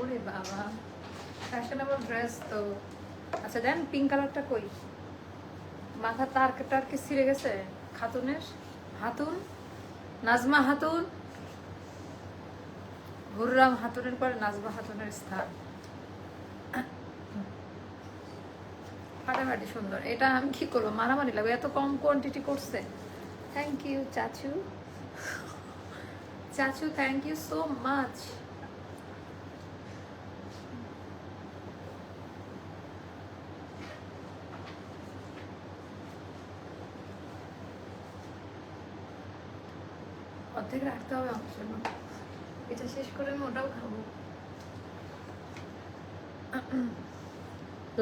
ওরে বাবা। Fashionable dress তো। আচ্ছা দেন পিঙ্ক কালারটা কই? মাথা তার টার কি ছিঁড়ে গেছে? খাতুনের? হাতুন? নাজমা হাতুন? হুররাম হাতুনের পরে নাজমা হাতুনের স্থান। ফাটাফাটি সুন্দর। এটা আমি কি করব? মারামারি লাগবে। এত কম কোয়ান্টিটি করছে। থ্যাংক ইউ চাচু। চাচু থ্যাংক ইউ সো মাচ রাখতে হবে আমার জন্য এটা শেষ করে আমি ওটাও খাব।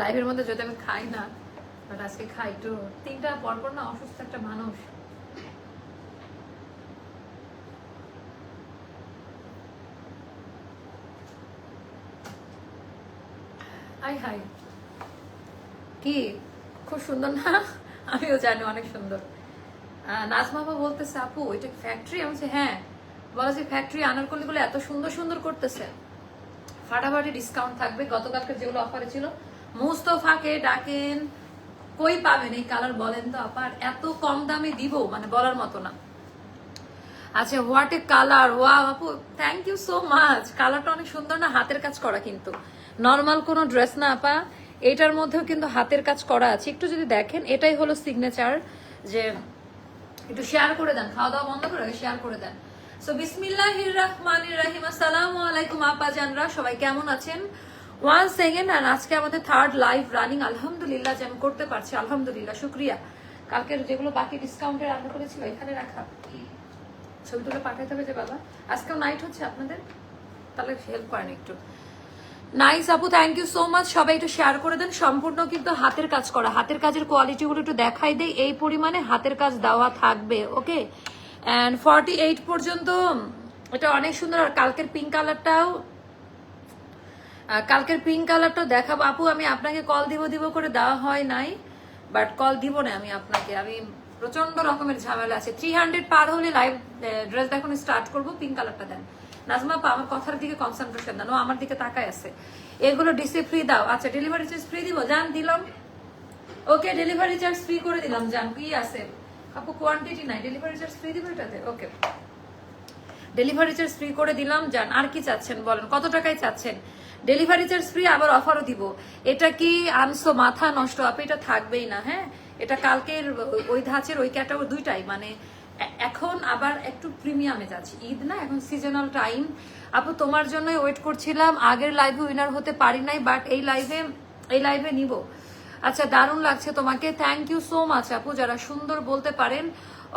লাইভের মধ্যে যদি আমি খাই না বাট আজকে খাই একটু তিনটা পরপর না অসুস্থ একটা মানুষ। আই হাই। কি? খুব সুন্দর না? আমিও জানি অনেক সুন্দর। নাজমা বলতেছে, আপু এটা ফ্যাক্টরি আমি হ্যাঁ। বলা যে ফ্যাক্টরি আনারকলিগুলো এত সুন্দর সুন্দর করতেছে। ফাটাফাটি ডিসকাউন্ট থাকবে। গতকালকে যেগুলো অফারে ছিল, মুস্তফাকে ডাকেন, কই পাবেন এই কালার বলেন তো আপার এত কম দামে দিব মানে বলার মতো না। আচ্ছা হোয়াট এ কালার ওয়া আপু থ্যাংক ইউ সো মাচ কালারটা অনেক সুন্দর না? হাতের কাজ করা কিন্তু। নর্মাল কোনো ড্রেস না, আপা। এটার মধ্যেও কিন্তু হাতের কাজ করা আছে। একটু যদি দেখেন, এটাই হলো সিগনেচার যে একটু শেয়ার করে দেন। খাওয়া দাওয়া বন্ধ করে শেয়ার করে দেন। সো বিসমিল্লাহির রহমানির রহিম আসসালামু আলাইকুম আপা জানরা সবাই কেমন আছেন? ওয়ান সেকেন্ড আর আজকে আমাদের থার্ড লাইভ রানিং আলহামদুলিল্লাহ, যে আমি করতে পারছি, আলহামদুলিল্লাহ, শুক্রিয়া। কালকের যেগুলো বাকি ডিসকাউন্টে রান্না করেছিল, এখানে রাখা। ছবি তুলে পাঠাতে হবে যে বাবা। আজকেও নাইট হচ্ছে আপনাদের? তাহলে হেল্প করেন একটু। নাইস আপু থ্যাংক ইউ সো মাচ সবাই একটু শেয়ার করে দেন। সম্পূর্ণ কিন্তু হাতের কাজ করা। হাতের কাজের কোয়ালিটি গুলো একটু দেখাই দেই। এই পরিমাণে হাতের কাজ দেওয়া থাকবে ওকে অ্যান্ড ফর্টি এইট পর্যন্ত এটা অনেক সুন্দর আর কালকের পিঙ্ক কালারটাও কালকের পিঙ্ক কালারটাও দেখাবো। আপু আমি আপনাকে কল দিব দিব করে দেওয়া হয় নাই বাট কল দিব না আমি আপনাকে। আমি প্রচণ্ড রকমের ঝামেলা আছে। থ্রি হান্ড্রেড পার হলে লাইভ ড্রেস দেখানো স্টার্ট করব পিঙ্ক কালারটা দেন। নাজমা আপা, আমার কথার দিকে কনসেন্ট্রেশন দেন ও আমার দিকে তাকায় আছে। এগুলো ডিসি ফ্রি দাও। আচ্ছা ডেলিভারি চার্জ ফ্রি দিব? জান দিলাম। ওকে ডেলিভারি চার্জ ফ্রি করে দিলাম জান কি আছে? আপু কোয়ান্টিটি নাই। ডেলিভারি চার্জ ফ্রি দিব এটাতে? ওকে ডেলিভারি চার্জ ফ্রি করে দিলাম। যান, আর কি চাচ্ছেন বলেন? কত টাকায় চাচ্ছেন? ডেলিভারি চার্জ ফ্রি আবার অফারও দিব। এটা কি আনসো মাথা নষ্ট? আপনি এটা থাকবেই না হ্যাঁ? এটা কালকের ওই ধাঁচের ওই ক্যাটাগরি দুইটাই। মানে এখন আবার একটু প্রিমিয়ামে যাচ্ছি। ঈদ না, এখন সিজনাল টাইম আপু, তোমার জন্যই ওয়েট করছিলাম। আগের লাইভে উইনার হতে পারি নাই বাট এই লাইভে এই লাইভে নিব। আচ্ছা দারুণ লাগছে তোমাকে। থ্যাংক ইউ সো মাচ আপু, যারা সুন্দর বলতে পারেন।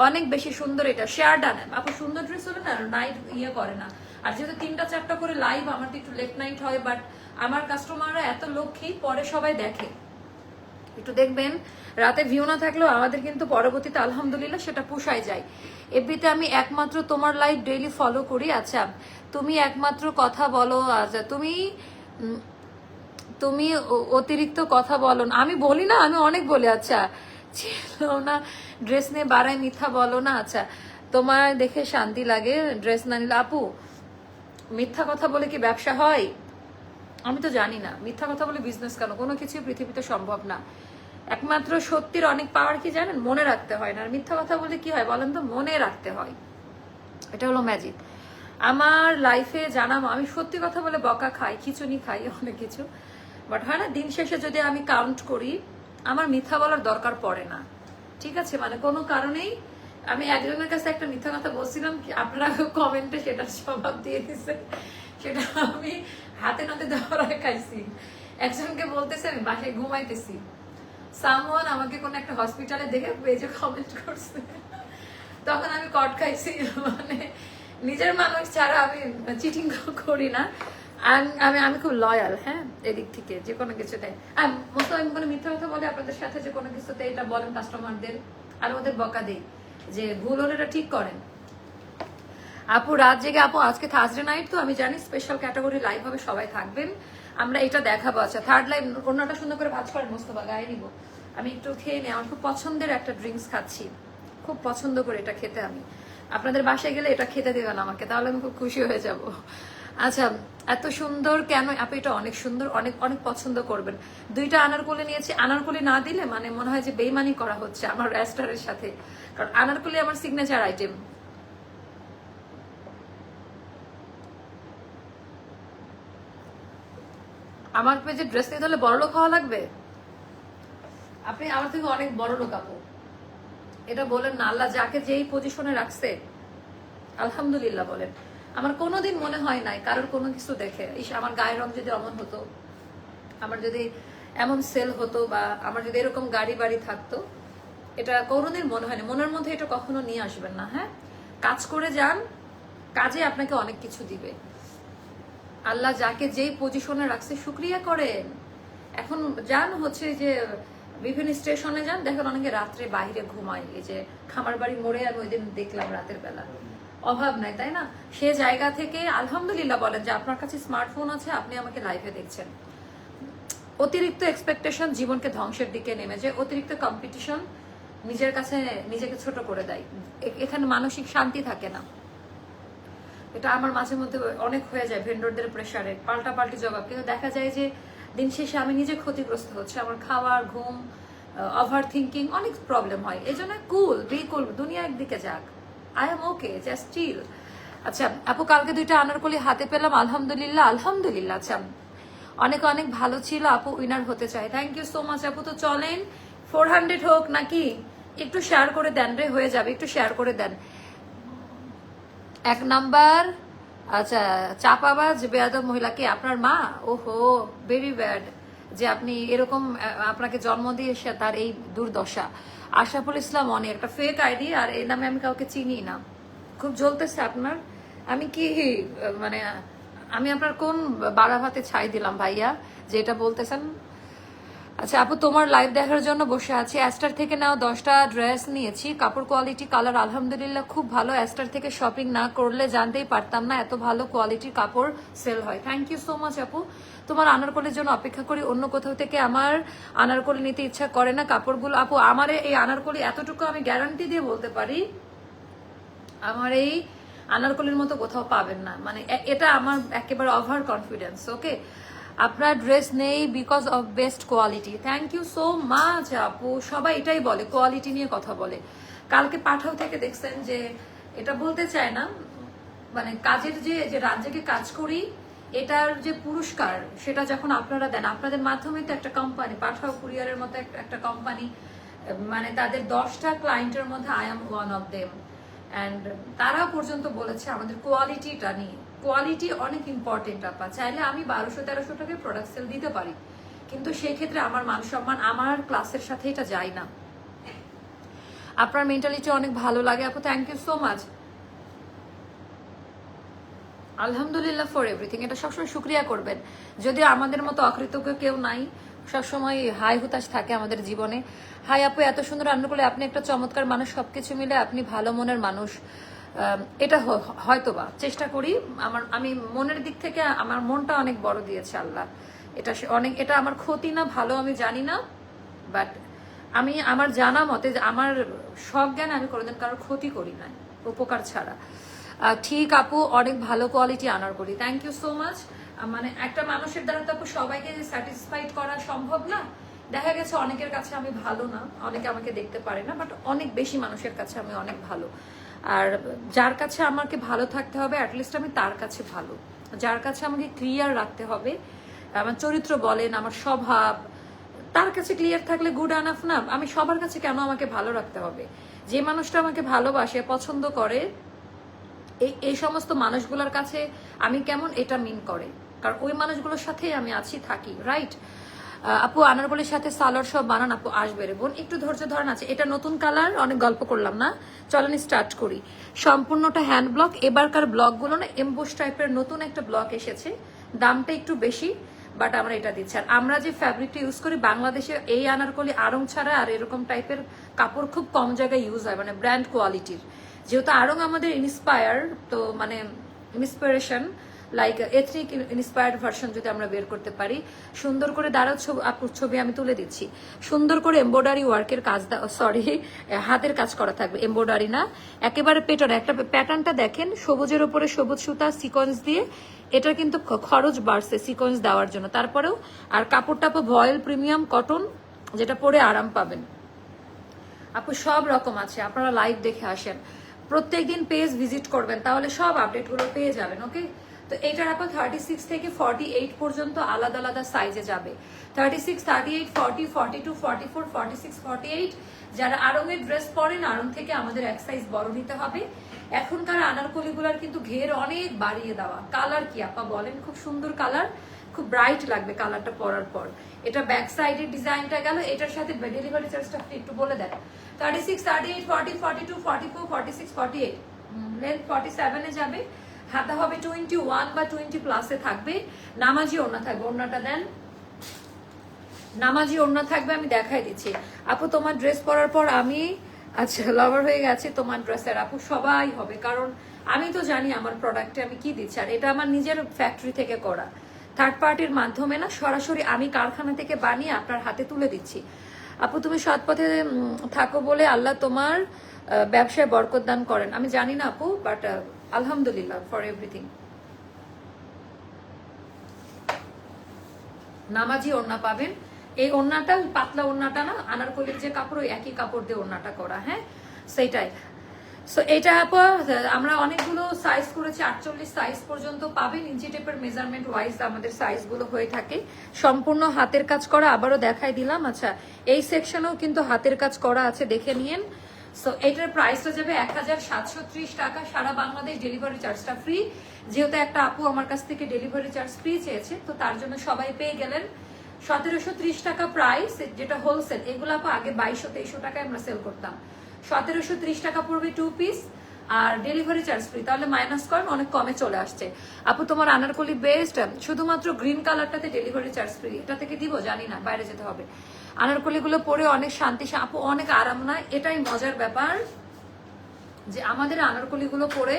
অনেক বেশি সুন্দর এটা। শেয়ার ডান আপু, সুন্দর ড্রেস হলে না নাইট ইয়ে করে না। আর যেহেতু তিনটা চারটা করে লাইভ আমার তো একটু লেট নাইট হয় বাট আমার কাস্টমাররা এত লক্ষ্মী, পরে সবাই দেখে। একটু দেখবেন, রাতে ভিউ না থাকলেও আমাদের কিন্তু পরবর্তীতে আলহামদুলিল্লাহ সেটা পোষায় যায়। এমনিতে আমি একমাত্র তোমার লাইভ ডেইলি ফলো করি। আচ্ছা তুমি একমাত্র কথা বলো আচ্ছা তুমি তুমি অতিরিক্ত কথা বলো না। আমি বলি না, আমি অনেক বলি। আচ্ছা ছিল না ড্রেস নিয়ে বাড়ায় মিথ্যা বলো না। আচ্ছা তোমার দেখে শান্তি লাগে ড্রেস না নিলে আপু, মিথ্যা কথা বলে কি ব্যবসা হয়? আমি তো জানি না। মিথ্যা কথা বলে বিজনেস কেন? কোনো কিছু পৃথিবীতে সম্ভব না। একমাত্র সত্যির অনেক পাওয়ার কি জানেন? মনে রাখতে হয় না। আর মিথ্যা কথা বলে কি হয় বলেন তো? মনে রাখতে হয়। এটা হলো ম্যাজিক আমার লাইফে জানাব, আমি সত্যি কথা বলে বকা খাই খিচুনি খাই, অনেক কিছু। বাট হয় না, দিন শেষে যদি আমি কাউন্ট করি, আমার মিথ্যা বলার দরকার পড়ে না। ঠিক আছে? মানে কোনো কারণেই আমি একজনের কাছে একটা মিথ্যা কথা বলছিলাম কি আপনারা কমেন্টে সেটার জবাব দিয়ে দিছে। সেটা আমি হাতে নাতে দেওয়ার খাইছি। একজনকে বলতেছে, আমি বাসায় ঘুমাইতেছি। সামওয়ান আমাকে কোন একটা হসপিটালে দেখে পেজে কমেন্ট করছে। তখন আমি কট খাইছি। মানে নিজের মানুষ ছাড়া আমি চিটিং করি না। আম- আমি খুব লয়াল হ্যাঁ? এদিক থেকে, যে কোনো কিছুতে আর মতো আমি কোনো মিথ্যা কথা বলে আপনাদের সাথে, যে কোনো কিছুতে এটা বলেন কাস্টমারদের আর ওদের বকা দেই, যে ভুল হলে এটা ঠিক করেন। আপু, রাত জেগে আপু, আজকে থার্সডে নাইট তো, আমি জানি স্পেশাল ক্যাটাগরি লাইভ হবে, সবাই থাকবেন। আমরা এটা দেখাবো আচ্ছা থার্ড লাইভ অন্যটা সুন্দর করে ভাজ করেন, মোস্তফা, গায়ে নিব। আমি একটু খেয়ে নিই, আমার খুব পছন্দের একটা ড্রিঙ্কস খাচ্ছি। খুব পছন্দ করে এটা খেতে আমি। আপনাদের বাসায় গেলে এটা খেতে দেবেন আমাকে, তাহলে আমি খুব খুশি হয়ে যাব। আচ্ছা এত সুন্দর কেন আপনি এটা অনেক সুন্দর, অনেক অনেক পছন্দ করবেন। দুইটা আনারকলি নিয়েছি। আনারকলি না দিলে মানে মনে হয় যে বেইমানি করা হচ্ছে আমার রেস্টারের সাথে। কারণ আনারকলি আমার সিগনেচার আইটেম আমার পেজে ড্রেস নিতে হলে বড় লোক হওয়া লাগবে? আপনি আমার থেকে অনেক বড় লোক, আপু। এটা বলেন না, আল্লাহ যাকে যেই পজিশনে রাখছে, আলহামদুলিল্লাহ বলেন। আমার কোনোদিন মনে হয় নাই, কারোর কোনো কিছু দেখে। ইস, আমার গায়ের রং যদি অমন হতো, আমার যদি এমন সেল হতো বা আমার যদি এরকম গাড়ি বাড়ি থাকতো, এটা কোনোদিন মনে হয়নি। মনের মধ্যে এটা কখনো নিয়ে আসবেন না হ্যাঁ? কাজ করে যান, কাজে আপনাকে অনেক কিছু দিবে। আল্লাহ যাকে যেই পজিশনে রাখছে, শুক্রিয়া করেন। এখন যান হচ্ছে যে বিভিন্ন স্টেশনে যান, দেখেন অনেকে রাত্রে বাইরে ঘুমায়। এই যে খামার বাড়ি মোড়ে আমি ওই দিন দেখলাম রাতের বেলা। অভাব নাই, তাই না? সে জায়গা থেকে আলহামদুলিল্লাহ বলেন যে আপনার কাছে স্মার্টফোন আছে, আপনি আমাকে লাইভে দেখছেন। অতিরিক্ত এক্সপেকটেশন জীবনকে ধ্বংসের দিকে নেমে যায়, অতিরিক্ত কম্পিটিশন নিজের কাছে, নিজেকে ছোট করে দেয়। এখানে মানসিক শান্তি থাকে না। এটা আমার মাঝে মধ্যে অনেক হয়ে যায় ভেন্ডরদের প্রেসারে পাল্টা পাল্টি জবাব। কিন্তু দেখা যায় যে দিন শেষে আমি নিজে ক্ষতিগ্রস্ত হচ্ছে। আমার খাওয়ার, ঘুম ওভার থিঙ্কিং অনেক প্রবলেম হয়। এই জন্য কুল বি কুল দুনিয়া একদিকে যাক। I am okay just chill আচ্ছা আপু, কালকে দুইটা আনারকলি হাতে পেলাম, আলহামদুলিল্লাহ আলহামদুলিল্লাহ আচ্ছা। অনেক অনেক ভালো ছিল, আপু উইনার হতে চাই। থ্যাংক ইউ সো মাচ আপু, তো চলেন। ফোর হান্ড্রেড হোক নাকি, একটু শেয়ার করে দেন রে, হয়ে যাবে, একটু শেয়ার করে দেন। এক নাম্বার আচ্ছা চাপাবাজ, বেয়াদব মহিলাকে আপনার মা? ওহো ভেরি ব্যাড যে আপনি এরকম আপনাকে জন্ম দিয়ে তার এই দুর্দশা। আশরাফুল ইসলাম অনে, একটা ফেক আইডি আর এই নামে আমি কাউকে চিনি না। খুব জ্বলতেছে আপনার? আমি কি মানে আমি আপনার কোন বাড়া ভাতে ছাই দিলাম ভাইয়া যে এটা বলতেছেন? আচ্ছা আপু, তোমার লাইভ দেখার জন্য বসে আছি। অ্যাস্টার থেকে নাও দশটা ড্রেস নিয়েছি। কাপড় কোয়ালিটি কালার আলহামদুলিল্লাহ, খুব ভালো। অ্যাস্টার থেকে শপিং না করলে জানতেই পারতাম না এত ভালো কোয়ালিটির কাপড় সেল হয়। থ্যাংক ইউ সো মাচ আপু। তোমার আনারকলির জন্য অপেক্ষা করি। অন্য কোথাও থেকে আমার আনারকলি নিতে ইচ্ছা করে না কাপড়গুলো। আপু, আমার এই আনারকলি এতটুকু আমি গ্যারান্টি দিয়ে বলতে পারি, আমার এই আনারকলির মতো কোথাও পাবেন না। মানে এটা আমার একেবারে ওভার কনফিডেন্স ওকে আপনার ড্রেস নেই because of best quality thank you so much আপু। সবাই এটাই বলে কোয়ালিটি নিয়ে কথা বলে। কালকে পাঠাও থেকে দেখছেন যে এটা বলতে চায় না মানে কাজের যে যে রাজ্যকে কাজ করি, এটার যে পুরস্কার, সেটা যখন আপনারা দেন, আপনাদের মাধ্যমে তো একটা কোম্পানি পাঠাও কুরিয়ারের মতো একটা কোম্পানি মানে তাদের দশটা ক্লায়েন্টের মধ্যে I am one of them and তারা পর্যন্ত বলেছে আমাদের কোয়ালিটিটা নিয়ে। কোয়ালিটি অনেক ইম্পর্টেন্ট আপা। চাইলে আমি বারোশো, তেরোশো টাকায় প্রোডাক্ট সেল দিতে পারি। কিন্তু সেই ক্ষেত্রে আমার মান সম্মান আমার ক্লাসের সাথে এটা যায় না। আপনার মেন্টালিটি অনেক ভালো লাগে, আপু। থ্যাংক ইউ সো মাচ আলহামদুলিল্লাহ ফর এভরিথিং এটা সবসময় শুক্রিয়া করবেন। যদিও আমাদের মতো অকৃতজ্ঞ কেউ নাই সবসময় হাই হুতাশ থাকে আমাদের জীবনে। হাই আপু, এত সুন্দর রান্না করলে আপনি একটা চমৎকার মানুষ, সবকিছু মিলে আপনি ভালো মনের মানুষ। এটা হ- হয়তোবা। চেষ্টা করি, আমার, আমি মনের দিক থেকে আমার মনটা অনেক বড় দিয়েছে আল্লাহ। এটা অনেক, এটা আমার ক্ষতি না, ভালো আমি জানি না বাট আমি, আমার জানা মতে আমার সব জ্ঞান আমি কোনোদিন কারোর ক্ষতি করি না উপকার ছাড়া। ঠিক আপু, অনেক ভালো কোয়ালিটি আনার করি। থ্যাংক ইউ সো মাচ মানে একটা মানুষের দ্বারা তো আপু সবাইকে স্যাটিসফাইড করা সম্ভব না, দেখা গেছে অনেকের কাছে আমি ভালো না, অনেকে আমাকে দেখতে পারে না বাট অনেক বেশি মানুষের কাছে আমি অনেক ভালো। আর যার কাছে আমাকে ভালো থাকতে হবে অ্যাটলিস্ট আমি তার কাছে ভালো। যার কাছে আমাকে ক্লিয়ার রাখতে হবে, আমার চরিত্র বলেন, আমার স্বভাব, তার কাছে ক্লিয়ার থাকলে গুড আনাফ না, আমি সবার কাছে কেন আমাকে ভালো রাখতে হবে? যে মানুষটা আমাকে ভালোবাসে, পছন্দ করে এই এই সমস্ত মানুষগুলোর কাছে আমি কেমন এটা মিন করে? কারণ ওই মানুষগুলোর সাথেই আমি আছি, থাকি রাইট আপু আনারকলির সাথে সালোয়ার সব বানান, আপু আসবে রে বোন। একটু ধৈর্য ধরেন আছে এটা নতুন কালার অনেক গল্প করলাম না? চলেন স্টার্ট করি। সম্পূর্ণটা হ্যান্ড ব্লক এবারকার ব্লকগুলো না এমবোস টাইপের নতুন একটা ব্লক এসেছে। দামটা একটু বেশি বাট আমরা এটা দিচ্ছি। আর আমরা যে ফ্যাব্রিকটা ইউজ করি, বাংলাদেশে এই আনারকলি আড়ং ছাড়া আর এরকম টাইপের কাপড় খুব কম জায়গায় ইউজ হয় মানে ব্র্যান্ড কোয়ালিটির যেহেতু আরং আমাদের ইন্সপায়ার তো মানে inspiration like ethnic inspired version যদি আমরা বের করতে পারি, সুন্দর করে ছবি আপুর ছবি আমি তুলে দিচ্ছি। সুন্দর করে এমব্রয়ডারি ওয়ার্কের কাজ সরি হাতের কাজ করা থাকবে এমব্রয়ডারি না। একেবারে পেটার একটা প্যাটার্নটা দেখেন, সবুজের উপরে সবুজ সুতা সিকোয়েন্স দিয়ে। এটা কিন্তু খরচ বাড়ছে সিকোয়েন্স দেওয়ার জন্য। তারপরেও, আর কাপড়টা ভয়েল প্রিমিয়াম কটন যেটা পরে আরাম পাবেন। আপু, সব রকম আছে। আপনারা লাইভ দেখে আসেন। প্রত্যেকদিন পেজ ভিজিট করবেন, তাহলে সব আপডেটগুলো পেয়ে যাবেন ওকে তো এটার আপা থার্টি সিক্স থেকে ফর্টি এইট পর্যন্ত আলাদা আলাদা সাইজে যাবে। Thirty six thirty eight forty forty two forty four forty six forty eight যারা আরঙের ড্রেস পরেন আরং থেকে আমাদের এক সাইজ বড় নিতে হবে। এখনকার আনারকলিগুলার কিন্তু ঘের অনেক বাড়িয়ে দেওয়া। কালার কি আপা বলেন? খুব সুন্দর কালার খুব ব্রাইট লাগবে কালারটা পরার পর। এটা ব্যাক সাইডের ডিজাইনটা গেল, এটার সাথে ডেলিভারি চার্জটা আপনি একটু বলে দেন। Thirty six thirty eight forty forty two forty four forty six forty eight length forty সেভেনে যাবে হাতা হবে টোয়েন্টি ওয়ান বা টোয়েন্টি প্লাসে থাকবে। নামাজি ওড়না থাকবে। ওড়নাটা দেন। নামাজি ওড়না থাকবে, আমি দেখাই দিচ্ছি। আপু, তোমার ড্রেস পরার পর আমি আচ্ছা লাভার হয়ে গেছে, তোমার ড্রেসের আপু সবাই হবে। কারণ আমি তো জানি আমার প্রোডাক্টে আমি কি দিচ্ছি। আর এটা আমার নিজের ফ্যাক্টরি থেকে করা। থার্ড পার্টির মাধ্যমে না, সরাসরি আমি কারখানা থেকে বানিয়ে আপনার হাতে তুলে দিচ্ছি। আপু, তুমি সৎ পথে থাকো বলে আল্লাহ তোমার ব্যবসায় বরকত দান করেন। আমি জানি না আপু বাট আলহামদুলিল্লাহ ফর এভরিথিং নামাজি ওড়না পাবেন। এই ওড়নাটা পাতলা ওড়নাটা না, আনারকলির যে কাপড়, ওই একই কাপড় দিয়ে ওড়নাটা করা হ্যাঁ? সেইটাই। সো এটা আমরা অনেকগুলো সাইজ করেছি, আটচল্লিশ সাইজ পর্যন্ত পাবেন ইঞ্চি টেপের মেজারমেন্ট ওয়াইজ আমাদের সাইজগুলো হয়ে থাকে। সম্পূর্ণ হাতের কাজ করা, আবারও দেখাই দিলাম। আচ্ছা এই সেকশনেও কিন্তু হাতের কাজ করা আছে, দেখে নিয়েন। সো এটার প্রাইসটা যাবে এক হাজার সাতশো ত্রিশ টাকা, সারা বাংলাদেশ ডেলিভারি চার্জটা ফ্রি যেহেতু একটা আপু আমার কাছ থেকে ডেলিভারি চার্জ ফ্রি চেয়েছে, তো তার জন্য সবাই পেয়ে গেলেন। সতেরোশো ত্রিশ টাকা প্রাইস যেটা হোলসেল এগুলো আপু আগে বাইশশো তেইশশো টাকায় আমরা সেল করতাম। সতেরোশো ত্রিশ টাকা পড়বে টু পিস আর ডেলিভারি চার্জ ফ্রি তাহলে মাইনাস করেন অনেক কমে চলে আসছে। আপু, তোমার আনারকলি বেস্ট শুধুমাত্র গ্রিন কালারটাতে ডেলিভারি চার্জ ফ্রি এটা থেকে দিব? জানি না, বাইরে যেতে হবে। আনারকলি গুলো পরে অনেক শান্তি আপু, অনেক আরাম না? এটাই মজার ব্যাপার যে আমাদের আনারকলি গুলো পরে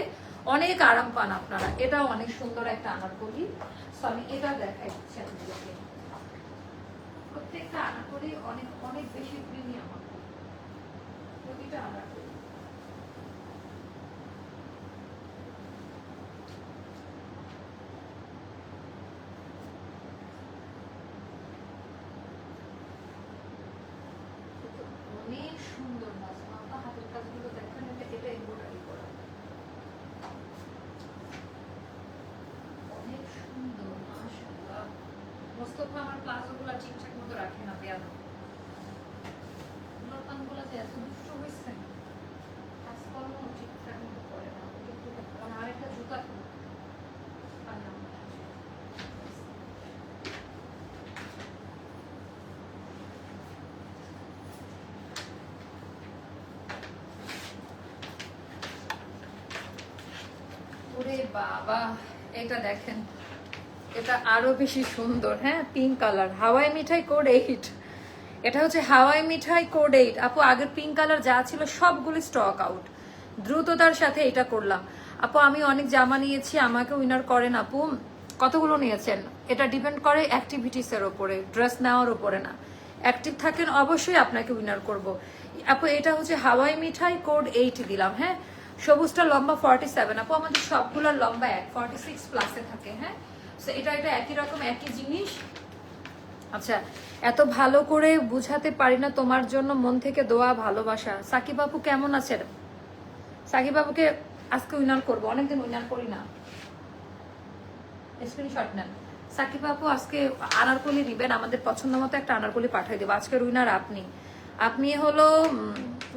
অনেক আরাম পান আপনারা। এটাও অনেক সুন্দর একটা আনারকলি। আমি এটা দেখাই প্রত্যেকটা আনারকলি অনেক অনেক বেশি প্রিমিয়াম অনেক সুন্দর নাচ মাথা, হাতের কাজগুলো দেখেন এটা এটা করা। অনেক সুন্দর আমার ঠিকঠাক মতো রাখে না পেয়ানো লতানগুলো যে এত দুষ্ট কাজকর্ম ঠিকঠাক মতো করে না আরেকটা জুতা বাবা, এটা দেখেন, এটা আরও বেশি সুন্দর হ্যাঁ? Pink colour. হাওয়াই মিঠাই কোড এইট। এটা হচ্ছে হাওয়াই মিঠাই কোড এইট। আপু, আগের পিঙ্ক কালার যা ছিল সবগুলি স্টক আউট দ্রুততার সাথে এটা করলাম। আপু, আমি অনেক জামা নিয়েছি আমাকে উইনার করেন আপু। কতগুলো নিয়েছেন? এটা ডিপেন্ড করে অ্যাক্টিভিটিস এর উপরে ড্রেস নেওয়ার উপরে না। অ্যাক্টিভ থাকেন, অবশ্যই আপনাকে উইনার করব। আপু, এটা হচ্ছে হাওয়াই মিঠাই কোড এইট দিলাম হ্যাঁ? সবুজটা লম্বা ফর্টি সেভেন আপু, আমাদের সবগুলোর লম্বা এক ফর্টি সিক্স প্লাসে থাকে হ্যাঁ? So, এটা এটা একই রকম, একই জিনিস। আচ্ছা এত ভালো করে বুঝাতে পারি না তোমার জন্য মন থেকে দোয়া, ভালোবাসা। সাকিব বাবু কেমন আছেন? সাকিব বাবুকে আজকে উইনার করব, অনেকদিন উইনার করি না। স্ক্রিনশট নেন। সাকিব আজকে আনারকলি নিবেন আমাদের পছন্দ মতো একটা আনারকলি পাঠিয়ে দেবো। আজকের উইনার আপনি। আপনি হলো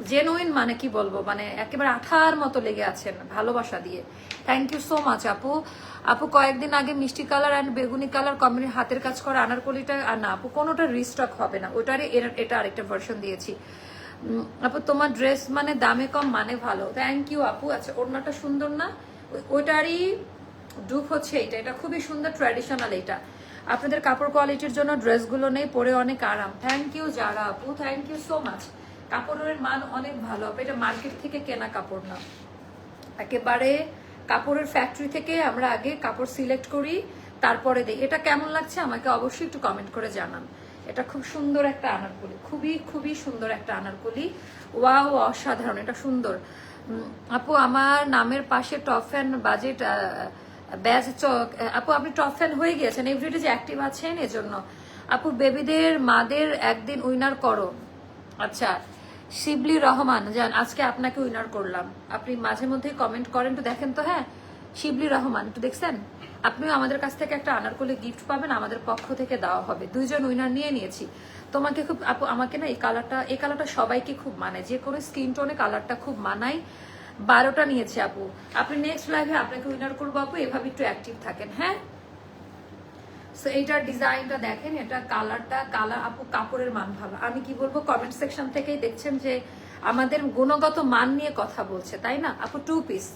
জেনুইন মানে কি বলব? মানে একেবারে আঠার মতো লেগে আছেন, ভালোবাসা দিয়ে। থ্যাংক ইউ সো মাচ আপু। আপু, কয়েকদিন আগে মিষ্টি কালার অ্যান্ড বেগুনি কালার কম্বিনি হাতের কাজ করা আনারকলিটা আর না, আপু, কোনোটা রিস্টক হবে না। ওটারই এর- এটা আরেকটা ভার্সন দিয়েছি। আপু, তোমার ড্রেস মানে দামে কম মানে ভালো। থ্যাংক ইউ আপু। আচ্ছা ওড়নাটা সুন্দর না? ওই- ওইটারই ডুপ হচ্ছে এটা এটা খুবই সুন্দর ট্র্যাডিশনাল এটা আপনাদের কাপড় কোয়ালিটির জন্য ড্রেসগুলো নেই, পরে অনেক আরাম। থ্যাংক ইউ যারা, আপু থ্যাংক ইউ সো মাচ কাপড়ের মান অনেক ভালো, আপু, এটা মার্কেট থেকে কেনা কাপড় না। একেবারে কাপড়ের ফ্যাক্টরি থেকে আমরা আগে কাপড় সিলেক্ট করি, তারপরে দিই এটা কেমন লাগছে আমাকে অবশ্যই একটু কমেন্ট করে জানান। এটা খুব সুন্দর একটা আনারকলি, খুবই খুবই সুন্দর একটা আনারকলি। ওয়াও, অসাধারণ, এটা সুন্দর। আপু, আমার নামের পাশে টপ ফ্যান বাজেট ব্যাজ চক আপু, আপনি টপ ফ্যান হয়ে গিয়েছেন এভরিডে যে অ্যাক্টিভ আছেন, এজন্য। আপু বেবিদের মাদের একদিন উইনার করো। আচ্ছা শিবলি রহমান যান আজকে আপনাকে উইনার করলাম। আপনি মাঝে মধ্যে কমেন্ট করেন তো দেখেন তো হ্যাঁ? শিবলি রহমান, একটু দেখছেন? আপনিও আমাদের কাছ থেকে একটা আনারকলি গিফট পাবেন, আমাদের পক্ষ থেকে দেওয়া হবে। দুইজন উইনার নিয়ে নিয়েছি। তোমাকে খুব, আপু, আমাকে না এই কালারটা এই কালারটা সবাইকে খুব মানায়। যে কোনো স্কিন টোনে কালারটা খুব মানায়। বারোটা নিয়েছে, আপু। আপনি নেক্সট লাইভে আপনাকে উইনার করব, আপু। এভাবে একটু অ্যাক্টিভ থাকেন হ্যাঁ? সো এইটার ডিজাইনটা দেখেন, এটা কালারটা, কালার আপু কাপড়ের মান ভালো। আমি কি বলব কমেন্ট সেকশন থেকেই দেখছেন যে আমাদের গুণগত মান নিয়ে কথা বলছে, তাই না? আপু টু পিস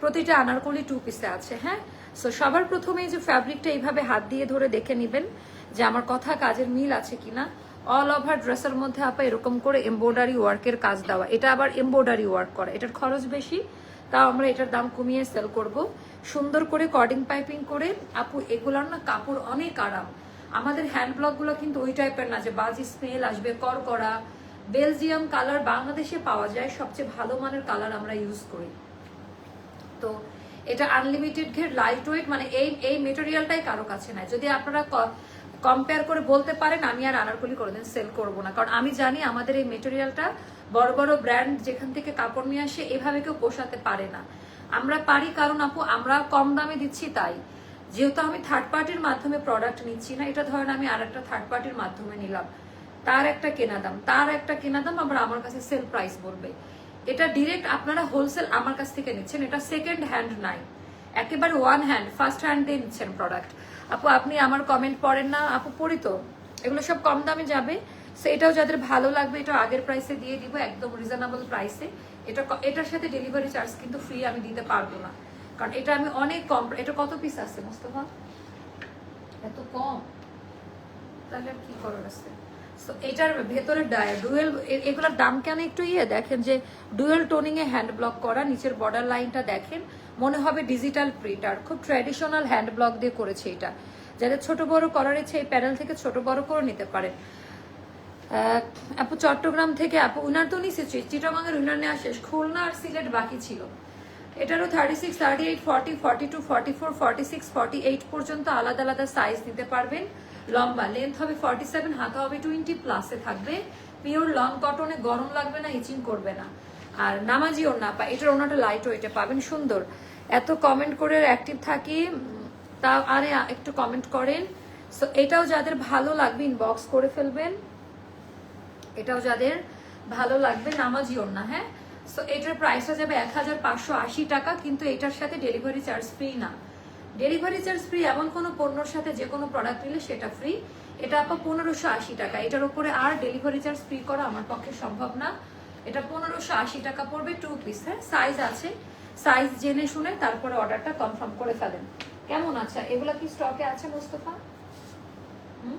প্রতিটা আনারকলি টু পিসে আছে হ্যাঁ? সো সবার প্রথমে যে ফ্যাব্রিকটা এইভাবে হাত দিয়ে ধরে দেখে নেবেন যে আমার কথা কাজের মিল আছে কিনা। অল ওভার ড্রেসের মধ্যে আপা এরকম করে এমব্রয়ডারি ওয়ার্কের কাজ দেওয়া। এটা আবার এমব্রয়ডারি ওয়ার্ক করা। এটার খরচ বেশি, তাও আমরা এটার দাম কমিয়ে সেল করব। সুন্দর করে কর্ডিং পাইপিং করে আপু, এগুলোর না কাপড় অনেক আরাম। আমাদের হ্যান্ড ব্লকগুলো কিন্তু ওই টাইপের না, যে বাজি স্মেল আসবে করকরা বেলজিয়াম কালার বাংলাদেশে পাওয়া যায়, সবচেয়ে ভালো মানের কালার আমরা ইউজ করি। তো এটা আনলিমিটেড ঘের লাইট ওয়েট মানে এই এই মেটেরিয়ালটাই কারও কাছে নাই। যদি আপনারা কম্পেয়ার করে বলতে পারেন, আমি আর আনারকলি কোনোদিন সেল করব না। কারণ আমি জানি আমাদের এই মেটেরিয়ালটা বড় বড় ব্র্যান্ড যেখান থেকে কাপড় নিয়ে আসে, এভাবে কেউ পোষাতে পারে না। আমরা পারি কারণ আপু, আমরা কম দামে দিচ্ছি তাই। যেহেতু আমি থার্ড পার্টির মাধ্যমে প্রোডাক্ট নিচ্ছি না, এটা ধরেন আমি আর একটা থার্ড পার্টির মাধ্যমে নিলাম। তার একটা কেনা দাম, তার একটা কেনা দাম আবার আমার কাছে সেল প্রাইস বলবে। এটা ডিরেক্ট আপনারা হোলসেল আমার কাছ থেকে নিচ্ছেন, এটা সেকেন্ড হ্যান্ড নাই। একেবারে ওয়ান হ্যান্ড ফার্স্ট হ্যান্ড দিয়ে নিচ্ছেন প্রোডাক্ট আপু আপনি আমার কমেন্ট পড়েন না আপু পড়ি তো। এগুলো সব কম দামে যাবে। সো এটাও যাদের ভালো লাগবে এটা আগের প্রাইসে দিয়ে দিব একদম রিজনেবল প্রাইসে এটা এটার সাথে ডেলিভারি চার্জ কিন্তু ফ্রি আমি দিতে পারব না। কারণ এটা আমি অনেক কম এটা কত পিস আছে মোস্তফা? এত কম? তাহলে আর কি করার আছে? So, এটার ভেতরে ডুয়েল এগুলোর দাম কেন একটু ইয়ে? দেখেন যে ডুয়েল টোনিং এ হ্যান্ড ব্লক করা নিচের বর্ডার লাইনটা দেখেন। মনে হবে ডিজিটাল প্রিন্ট আর খুব ট্র্যাডিশনাল হ্যান্ড ব্লক দিয়ে করেছে এটা। যাদের ছোট বড় করার ইচ্ছে, এই প্যানেল থেকে ছোট বড় করে নিতে পারেন। আপু চট্টগ্রাম থেকে, আপু উনার তো নিচে চিটাগাঙের উনার নেওয়া শেষ। খুলনা আর সিলেট বাকি ছিল। এটারও thirty six thirty eight forty forty two forty four forty six forty eight পর্যন্ত আলাদা আলাদা সাইজ নিতে পারবেন। লম্বা লেন্থ হবে ফর্টি সেভেন হাতা হবে টোয়েন্টি প্লাসে থাকবে। পিওর লং কটনে গরম লাগবে না ইচিং করবে না। আর নামাজি ওর না পা এটার ওনাটা লাইট ওয়েটে পাবেন সুন্দর। এত কমেন্ট করে অ্যাক্টিভ থাকি তা আরে একটু কমেন্ট করেন। সো এটাও যাদের ভালো লাগবে ইনবক্স করে ফেলবেন। এটাও যাদের ভালো লাগবে, নামাজি না হ্যাঁ? সো এটার প্রাইসটা যাবে এক হাজার পাঁচশো আশি টাকা, কিন্তু এটার সাথে ডেলিভারি চার্জ ফ্রি না। ডেলিভারি চার্জ ফ্রি এমন কোনো পণ্যর সাথে যে কোনো প্রোডাক্ট নিলে সেটা ফ্রি এটা আপা পনেরোশো আশি টাকা। এটার উপরে আর ডেলিভারি চার্জ ফ্রি করা আমার পক্ষে সম্ভব না। এটা পনেরোশো আশি টাকা পড়বে টু পিস হ্যাঁ? সাইজ আছে। সাইজ জেনে শুনে তারপরে অর্ডারটা কনফার্ম করে ফেলেন। কেমন আছে? এগুলা কি স্টকে আছে মোস্তফা? হুম?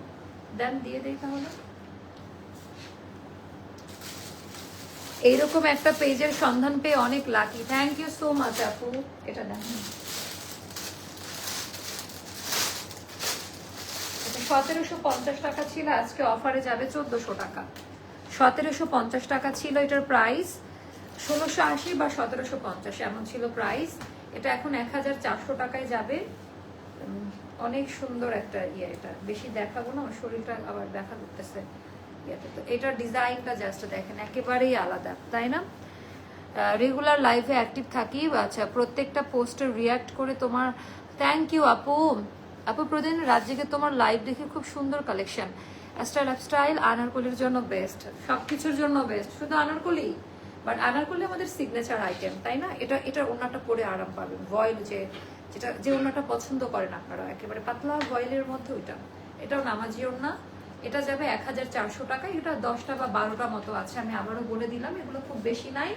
দেন, দিয়ে দেই তাহলে। এইরকম একটা পেজের সন্ধান পেয়ে অনেক lucky thank you so much আপু। এটা দেন। সতেরোশো পঞ্চাশ টাকা ছিল, আজকে অফারে যাবে চোদ্দশো টাকা। সতেরোশো পঞ্চাশ টাকা ছিল এটার প্রাইস ষোলোশো আশি বা সতেরোশো পঞ্চাশ, এমন ছিল প্রাইস এটা এখন এক হাজার চারশো টাকায় যাবে। অনেক সুন্দর একটা ইয়ে এটা। বেশি দেখাবো না শরীরটা আবার দেখা করতেছে তো এটার ডিজাইনটা জাস্ট দেখেন, একেবারেই আলাদা, তাই না? রেগুলার লাইফে অ্যাক্টিভ থাকি। আচ্ছা প্রত্যেকটা পোস্টে রিয়াক্ট করে তোমার থ্যাংক ইউ আপু। আপু প্রতিদিন রাত জেগে তোমার লাইভ দেখে খুব সুন্দর কালেকশন স্টাইল স্টাইল আনারকলির জন্য বেস্ট সব কিছুর জন্য বেস্ট শুধু আনারকলি? বাট আনারকলি আমাদের সিগনেচার আইটেম তাই না? এটা এটা ওনাটা পরে আরাম পাবেন। ভয়েল যে, যেটা, যে ওনাটা পছন্দ করেন আপনারা, একেবারে পাতলা ভয়েলের মধ্যে ওইটা। এটাও নামাজি ওনা এটা যাবে এক হাজার চারশো টাকা, এটা দশটা বা বারোটা মতো আছে, আমি আবারও বলে দিলাম, এগুলো খুব বেশি নাই।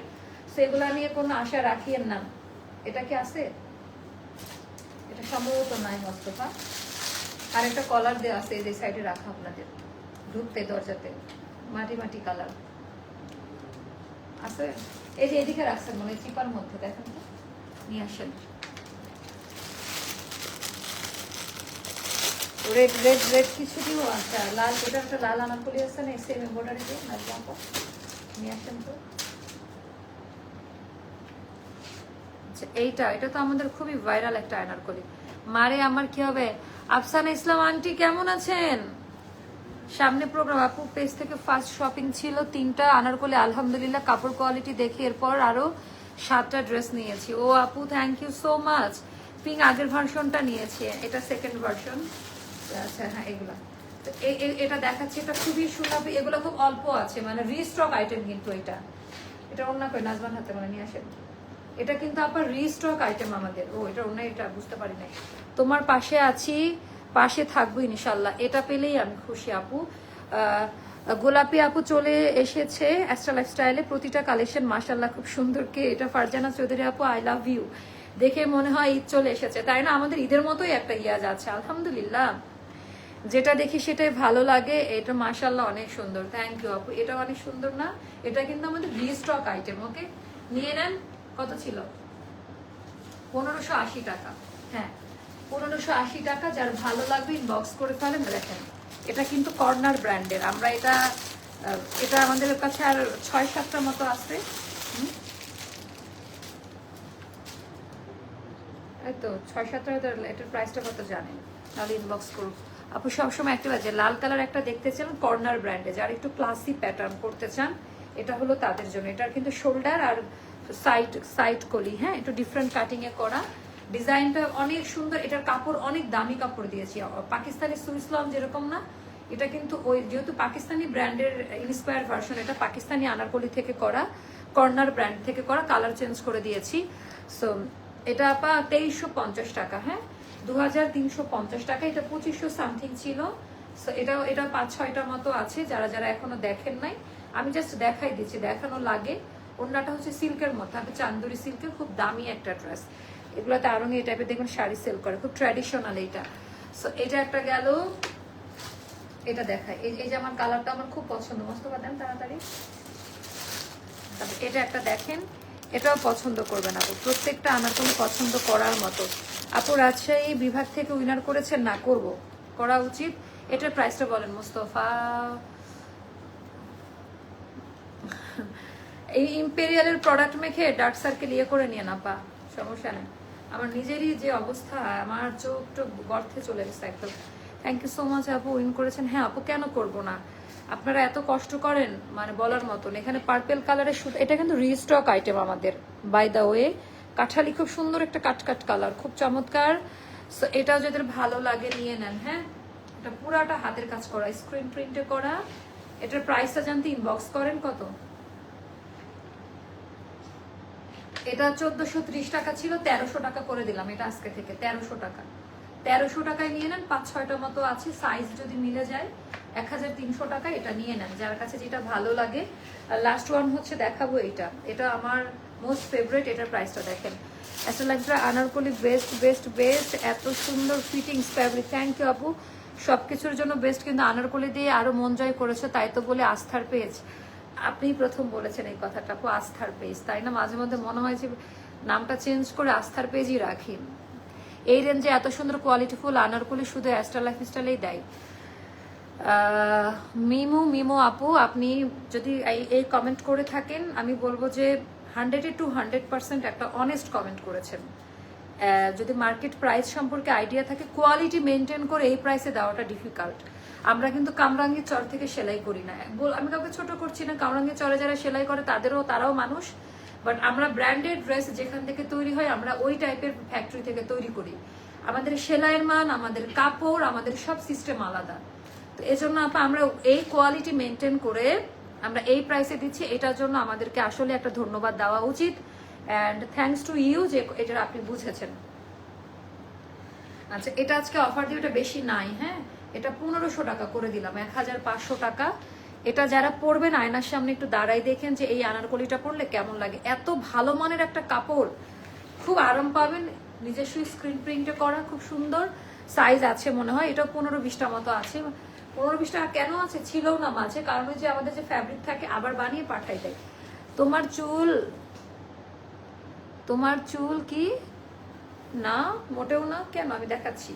সেগুলা নিয়ে কোনো আশা রাখিয়েন না এটা কি আছে? এটা সম্ভবত নাই মোস্তফা আর একটা কলার দেওয়া আছে, এই যে সাইডে রাখা আপনাদের। ঢুকতে দরজাতে, মাটি মাটি কালার। আসলে এই যে এদিকে রাখছেন মনে চিপার মধ্যে, দেখেন তো। নিয়ে আসেন। রেড রেড রেড লাল একটা লাল আনারকলি আছে না সেম দিয়ে নিয়ে আসেন তো। আচ্ছা, এইটা, এটা তো আমাদের খুবই ভাইরাল একটা আয়নারকলি মারে আমার কি হবে? আফসানা ইসলাম আন্টি কেমন আছেন? সামনে প্রোগ্রাম, আপু, পেজ থেকে ফার্স্ট শপিং ছিল, তিনটা, আনারকলি, আলহামদুলিল্লাহ, কাপড় কোয়ালিটি দেখে এরপর আরও সাতটা ড্রেস নিয়েছি। ও, আপু thank you so much pink আগের ভার্সনটা নিয়েছি, এটা সেকেন্ড ভার্সন আচ্ছা হ্যাঁ এগুলা। তো এটা দেখাচ্ছি, এটা খুবই সুলভ, এগুলো খুব অল্প আছে মানে রিস্টক আইটেম কিন্তু এটা। এটা অন্য করে নাজমান হাতে মানে নিয়ে আসেন। এটা কিন্তু আবার রিস্টক আইটেম আমাদের। ও, এটা অন্য এটা বুঝতে পারি নাই। তোমার পাশে আছি পাশে থাকব ইনশাল্লাহ এটা পেলেই আমি খুশি, আপু। গোলাপি আপু চলে এসেছে অ্যাস্ট্রা লাইফস্টাইলে প্রতিটা কালেকশন মাসাল্লাহ খুব সুন্দর কে। এটা ফারজানা চৌধুরী আপু আই লাভ ইউ দেখে মনে হয় ঈদ চলে এসেছে। তাই না? আমাদের ঈদের মতোই একটা ইয়াজ আছে, আলহামদুলিল্লাহ। যেটা দেখি সেটাই ভালো লাগে। এটা মাশাল্লাহ অনেক সুন্দর। থ্যাংক ইউ আপু। এটা অনেক সুন্দর না? এটা কিন্তু আমাদের রিস্টক আইটেম ওকে নিয়ে নেন। কত ছিল? পনেরোশো আশি টাকা। হ্যাঁ। পনেরোশো আশি টাকা, যার ভালো লাগবে ইনবক্স করে ফেলেন। দেখেন, এটা কিন্তু কর্নার ব্র্যান্ডের। আমরা এটা এটা আমাদের কাছে আর ছয় সাতটার মতো আছে। তো, ছয় সাতটা এটার প্রাইসটা কত জানেন? তাহলে ইনবক্স করুন। আপু, সবসময় একটা বাজে, লাল কালার একটা দেখতে চান কর্নার ব্র্যান্ডে। যারা একটু ক্লাসি প্যাটার্ন করতে চান, এটা হলো তাদের জন্য। এটার কিন্তু শোল্ডার আর সাইড সাইড কলি হ্যাঁ? একটু ডিফারেন্ট কাটিং এ করা। ডিজাইনটা অনেক সুন্দর, এটার কাপড় অনেক দামি কাপড় দিয়েছি। পাকিস্তানি সুইসলাম যেরকম না, এটা কিন্তু ওই যেহেতু পাকিস্তানি ব্র্যান্ডের ইন্সপায়ার ভার্সন এটা পাকিস্তানি আনারকলি থেকে করা, কর্নার ব্র্যান্ড থেকে করা কালার চেঞ্জ করে দিয়েছি। সো এটা আপা তেইশশো পঞ্চাশ টাকা হ্যাঁ? দু হাজার তিনশো পঞ্চাশ টাকা, এটা পঁচিশশো সামথিং ছিল। সো এটা এটা পাঁচ ছয়টার মতো আছে, যারা যারা এখনও দেখেন নাই। আমি জাস্ট দেখাই দিচ্ছি, দেখানো লাগে। অন্যটা হচ্ছে সিল্কের মধ্যে চান্দুরি সিল্কের খুব দামি একটা ড্রেস এগুলোতে আরঙে এই টাইপের দেখবেন শাড়ি সেল করে, খুব ট্র্যাডিশনাল এটা সো এটা একটা গেল, এটা দেখায় এই যে আমার কালারটা আমার খুব পছন্দ মস্ত দেন তাড়াতাড়ি। এটা একটা দেখেন, এটাও পছন্দ করবেন আপু। প্রত্যেকটা আনারকলি পছন্দ করার মতো। আপু, রাজশাহী বিভাগ থেকে উইনার করেছেন, না, করব। করা উচিত। এটার প্রাইসটা বলেন, মুস্তফা। এই ইম্পেরিয়ালের প্রোডাক্ট মেখে ডার্ক সার্কেল ইয়ে করে নিয়ে না পা সমস্যা নেই। আমার নিজেরই যে অবস্থা, আমার চোখ টোক গর্থে চলে গেছে একদম। থ্যাংক ইউ সো মাচ আপু উইন করেছেন। হ্যাঁ আপু কেন করব না? আপনারা এত কষ্ট করেন মানে বলার মতন। এখানে পার্পেল কালারের সুতো এটা কিন্তু রিস্টক আইটেম আমাদের। বাই দা ওয়ে কাঠালি খুব সুন্দর একটা কাট কাট কালার খুব চমৎকার। সো এটাও যাদের ভালো লাগে, নিয়ে নেন হ্যাঁ? এটা পুরাটা হাতের কাজ করা স্ক্রিন প্রিন্টে করা। এটার প্রাইসটা জানতে ইনবক্স করেন কত? এটা চোদ্দশো ত্রিশ টাকা ছিল, তেরোশো টাকা করে দিলাম এটা আজকে থেকে, তেরোশো টাকা। তেরোশো টাকায় নিয়ে নেন, পাঁচ ছয়টা মতো আছে সাইজ যদি মিলে যায়, এক হাজার তিনশো টাকা এটা নিয়ে নেন, যার কাছে যেটা ভালো লাগে। লাস্ট ওয়ান হচ্ছে দেখাবো এটা এটা আমার মোস্ট ফেভারেট এটার প্রাইসটা দেখেন। অ্যাস্ট্রোলাইফরা আনারকলি বেস্ট বেস্ট বেস্ট এত সুন্দর ফিটিংস ফ্যাব্রিক থ্যাংক ইউ আপু। সব কিছুর জন্য বেস্ট কিন্তু আনারকলি দিয়ে আরও মন জয় করেছে, তাই তো বলে আস্থার পেজ আপনি প্রথম বলেছেন এই কথাটা, আপু, আস্থার পেজ তাই না? মাঝে মধ্যে মনে হয় যে নামটা চেঞ্জ করে আস্থার পেজই রাখি। এই রেঞ্জে এত সুন্দর কোয়ালিটিফুল আনারকলি শুধু অ্যাস্ট্রা লাইফ স্টাইলেই দেয় মিমু মিমু আপু, আপনি যদি এই কমেন্ট করে থাকেন, আমি বলব যে হান্ড্রেডে টু হান্ড্রেড পার্সেন্ট একটা অনেস্ট কমেন্ট করেছেন। যদি মার্কেট প্রাইস সম্পর্কে আইডিয়া থাকে কোয়ালিটি মেনটেন করে এই প্রাইসে দেওয়াটা ডিফিকাল্ট আমরা কিন্তু কামরাঙ্গি চর থেকে সেলাই করি না। আমি কাউকে ছোট করছি না কামরাঙ্গি চরে যারা সেলাই করে, তাদেরও তারাও মানুষ। বাট আমরা ব্র্যান্ডেড ড্রেস যেখান থেকে তৈরি হয়, আমরা ওই টাইপের ফ্যাক্টরি থেকে তৈরি করি। আমাদের সেলাইয়ের মান, আমাদের কাপড়, আমাদের সব সিস্টেম আলাদা। তো এজন্য আপা, আমরা এই কোয়ালিটি মেনটেন করে আমরা এই প্রাইসে দিচ্ছি। এটার জন্য আমাদেরকে আসলে একটা ধন্যবাদ দেওয়া উচিত। অ্যান্ড থ্যাঙ্কস টু ইউ যে এটা আপনি বুঝেছেন। আচ্ছা এটা আজকে অফার দিয়ে ওটা বেশি নাই হ্যাঁ? এটা পনেরোশো টাকা করে দিলাম, এক হাজার পাঁচশো টাকা। এটা যারা পরবেন, আয়নার সামনে একটু দাঁড়াই দেখেন যে এই আনারকলিটা পরলে কেমন লাগে। এত ভালো মানের একটা কাপড়, খুব আরাম পাবেন। নিজস্ব স্ক্রিন প্রিন্টে করা, খুব সুন্দর। সাইজ আছে মনে হয় এটা পনেরো বিশটা মতো আছে। পনেরো বিশটা কেন আছে? ছিল না মাঝে, কারণ যে আমাদের যে ফ্যাব্রিক থাকে, আবার বানিয়ে পাঠাই দেয়। তোমার চুল তোমার চুল কি? না, মোটেও না? কেন? আমি দেখাচ্ছি।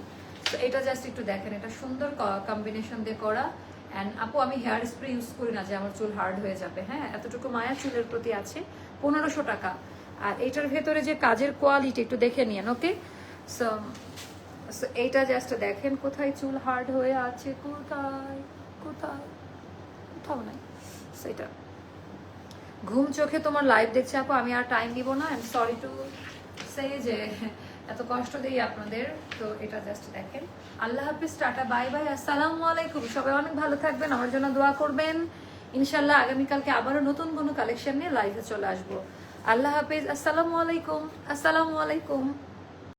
তো এটা জাস্ট একটু দেখেন, এটা সুন্দর কম্বিনেশন দিয়ে করা। অ্যান্ড আপু, আমি হেয়ার স্প্রে ইউজ করি না যে আমার চুল হার্ড হয়ে যাবে। হ্যাঁ এতটুকু মায়া চুলের প্রতি আছে, পনেরোশো টাকা। আর এটার ভেতরে যে কাজের কোয়ালিটি একটু দেখে নিন ওকে সো সো এইটা জাস্ট দেখেন, কোথায় চুল হার্ড হয়ে আছে, কোথায় কোথায়, কোথাও নাই। সেটা ঘুম চোখে তোমার লাইভ দেখছে আপু, আমি আর টাইম দিব না আই সরি টু সে যে এত কষ্ট দেই আপনাদের, তো এটা জাস্ট দেখেন। আল্লাহ হাফিজ, টাটা, বাই বাই, আসসালামু আলাইকুম। সবাই অনেক ভালো থাকবেন, আমার জন্য দোয়া করবেন। ইনশাল্লাহ আগামীকালকে আবারও নতুন কোনো কালেকশন নিয়ে লাইভে চলে আসব। আল্লাহ হাফিজ, আসসালামু আলাইকুম আসসালামু আলাইকুম।